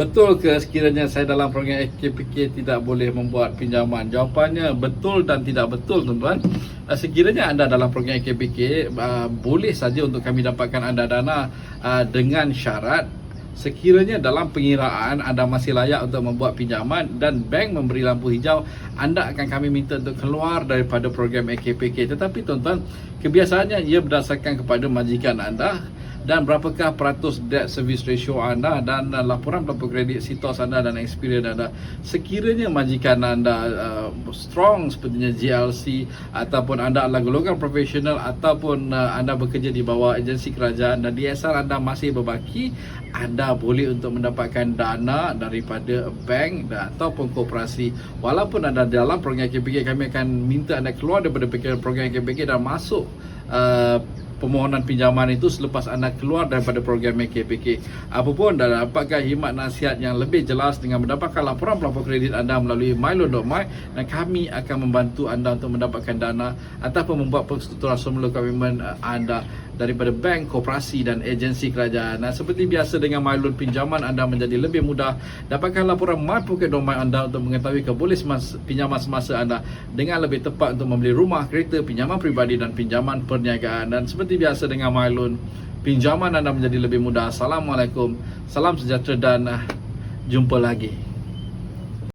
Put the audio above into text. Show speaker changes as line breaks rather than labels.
Betul ke sekiranya saya dalam program AKPK tidak boleh membuat pinjaman? Jawapannya betul dan tidak betul tuan-tuan. Uh, Sekiranya anda dalam program AKPK uh, boleh saja untuk kami dapatkan anda dana uh, dengan syarat sekiranya dalam pengiraan anda masih layak untuk membuat pinjaman dan bank memberi lampu hijau anda akan kami minta untuk keluar daripada program AKPK tetapi tuan-tuan kebiasaannya ia berdasarkan kepada majikan anda dan berapakah peratus debt service ratio anda dan uh, laporan pelapor kredit sitos anda dan experience anda? Sekiranya majikan anda uh, strong sepertinya GLC ataupun anda adalah golongan profesional ataupun uh, anda bekerja di bawah agensi kerajaan dan DSR anda masih berbaki anda boleh untuk mendapatkan dana daripada bank dan ataupun koperasi. Walaupun anda dalam program KPK kami akan minta anda keluar daripada program KPK dan masuk uh, permohonan pinjaman itu selepas anda keluar daripada program KPK. Apapun dan dapatkan khidmat nasihat yang lebih jelas dengan mendapatkan laporan pelapor kredit anda melalui milo.my dan kami akan membantu anda untuk mendapatkan dana ataupun membuat persetujuan semula komitmen uh, anda daripada bank, koperasi dan agensi kerajaan. Nah, seperti biasa dengan MyLoan pinjaman anda menjadi lebih mudah. Dapatkan laporan My Pocket Domain anda untuk mengetahui keboleh pinjaman semasa anda dengan lebih tepat untuk membeli rumah, kereta, pinjaman peribadi dan pinjaman perniagaan. Dan seperti biasa dengan MyLoan, pinjaman anda menjadi lebih mudah. Assalamualaikum, salam sejahtera dan uh, jumpa lagi.